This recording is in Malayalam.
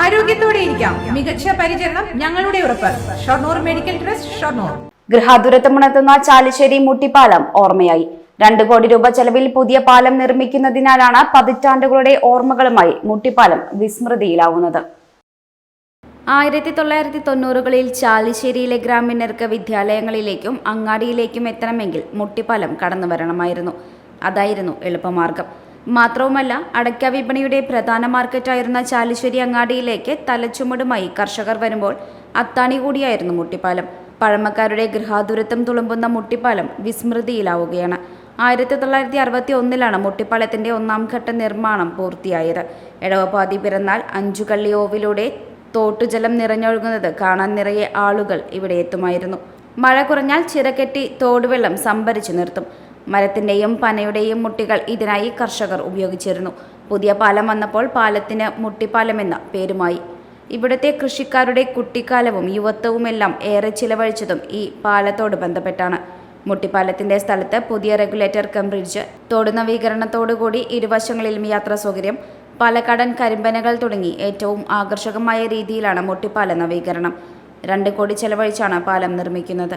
ആരോഗ്യത്തോടെ ഇരിക്കാം. മികച്ച പരിചരണം ഞങ്ങളുടെ ഉറപ്പ്. Shoranur medical trust Shoranur. ഗൃഹാതുരത്വമുണർത്തുന്ന Chalissery Muttippalam ഓർമ്മയായി. രണ്ട് കോടി രൂപ ചെലവിൽ പുതിയ പാലം നിർമ്മിക്കുന്നതിനാലാണ് പതിറ്റാണ്ടുകളുടെ ഓർമ്മകളുമായി മുട്ടിപ്പാലം വിസ്മൃതിയിലാവുന്നത്. ആയിരത്തി തൊള്ളായിരത്തി തൊണ്ണൂറുകളിൽ ചാലിശ്ശേരിയിലെ ഗ്രാമീണർക്ക് വിദ്യാലയങ്ങളിലേക്കും അങ്ങാടിയിലേക്കും എത്തണമെങ്കിൽ മുട്ടിപ്പാലം കടന്നു വരണമായിരുന്നു അതായിരുന്നു എളുപ്പമാർഗം. മാത്രവുമല്ല അടയ്ക്ക വിപണിയുടെ പ്രധാന മാർക്കറ്റായിരുന്ന ചാലിശ്ശേരി അങ്ങാടിയിലേക്ക് തലച്ചുമടുമായി കർഷകർ വരുമ്പോൾ അത്താണി കൂടിയായിരുന്നു മുട്ടിപ്പാലം. പഴമക്കാരുടെ ഗൃഹാതുരത്വം തുളുമ്പുന്ന മുട്ടിപ്പാലം വിസ്മൃതിയിലാവുകയാണ്. ആയിരത്തി തൊള്ളായിരത്തി അറുപത്തി ഒന്നിലാണ് മുട്ടിപ്പാലത്തിന്റെ ഒന്നാം ഘട്ട നിർമ്മാണം പൂർത്തിയായത്. എടവപ്പാതി പിറന്നാൽ അഞ്ചുകള്ളി ഓവിലൂടെ തോട്ടുജലം നിറഞ്ഞൊഴുകുന്നത് കാണാൻ നിറയെ ആളുകൾ ഇവിടെ എത്തുമായിരുന്നു. മഴ കുറഞ്ഞാൽ ചിറകെട്ടി തോടുവെള്ളം സംഭരിച്ചു നിർത്തും. മരത്തിന്റെയും പനയുടെയും മുട്ടികൾ ഇതിനായി കർഷകർ ഉപയോഗിച്ചിരുന്നു. പുതിയ പാലം വന്നപ്പോൾ പാലത്തിന് മുട്ടിപ്പാലമെന്ന പേരുമായി. ഇവിടുത്തെ കൃഷിക്കാരുടെ കുട്ടിക്കാലവും യുവത്വവുമെല്ലാം ഏറെ ചിലവഴിച്ചതും ഈ പാലത്തോട് ബന്ധപ്പെട്ടാണ്. മുട്ടിപ്പാലത്തിന്റെ സ്ഥലത്ത് പുതിയ റെഗുലേറ്റർ കം ബ്രിഡ്ജ് തോട് നവീകരണത്തോടുകൂടി ഇരുവശങ്ങളിലും യാത്രാ സൗകര്യം പാലക്കാടൻ കരിമ്പനകൾ തുടങ്ങി ഏറ്റവും ആകർഷകമായ രീതിയിലാണ് മുട്ടിപ്പാല നവീകരണം. രണ്ട് കോടി ചെലവഴിച്ചാണ് പാലം നിർമ്മിക്കുന്നത്.